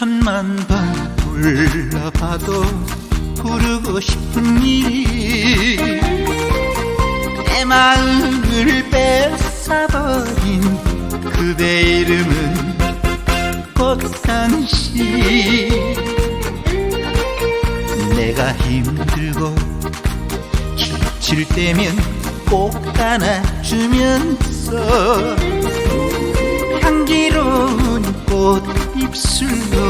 천만 번 불러봐도 부르고 싶은 일이 내 마음을 뺏어버린 그대 이름은 꽃당시 내가 힘들고 지칠 때면 꼭 안아주면서 향기로운 꽃 입술로 힘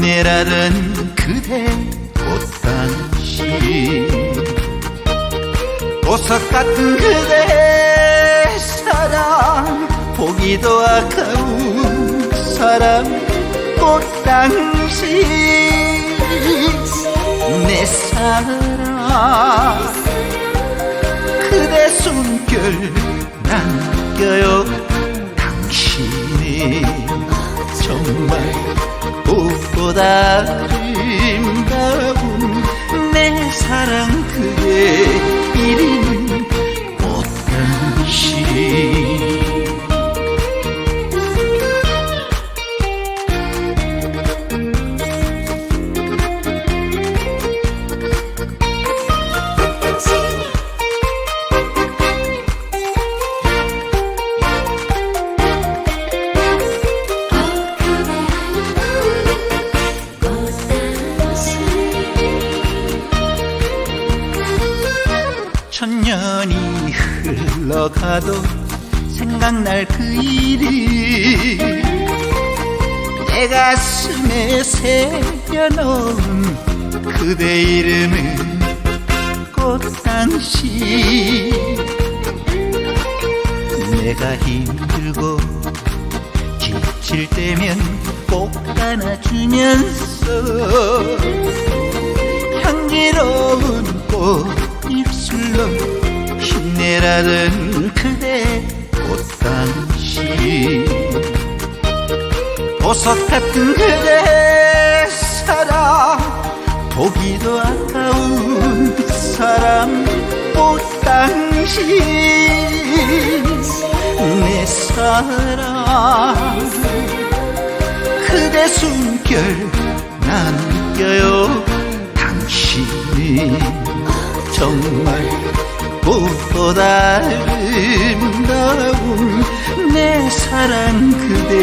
내라던 그대 꽃당시 보석 같은 그대 사랑 보기도 아까운 사람 꽃당시 내 사랑 그대 숨결 남겨요 당신이 정말 꽃보다 아름다운 내 사랑 천 년이 흘러가도 생각날 그 일이 내 가슴에 새겨놓은 그대 이름은 꽃당시 내가 힘들고 지칠 때면 꼭 안아주면서 향기로운 꽃 힘내라던 그대 꽃당시 보석 같은 그대 사랑 보기도 아까운 사람 꽃당시 내 사랑 그대 숨결 남겨요 당신이. 정말 꽃보다 아름다운 내 사랑 그대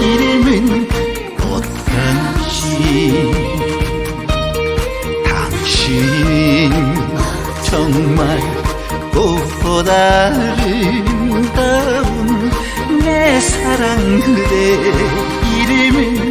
이름은 꽃당시 당신이 정말 꽃보다 아름다운 내 사랑 그대 이름은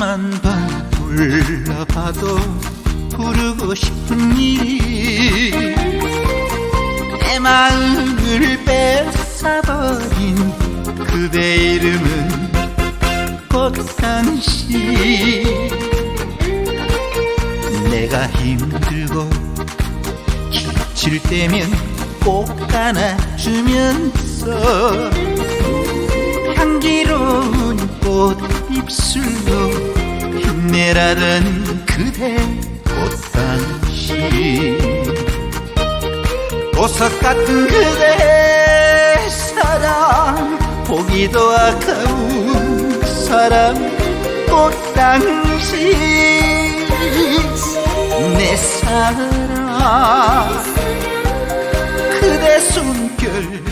천만 번 불러봐도 부르고 싶은 일이 내 마음을 뺏어버린 그대 이름은 꽃당시 내가 힘들고 지칠 때면 꼭 안아주면서 향기로운 꽃 입술로 힘 내라던 그대 꽃당시 보석 같은 그대 사랑 보기도 아까운 사람 꽃당시 내 사랑. 그대 숨걸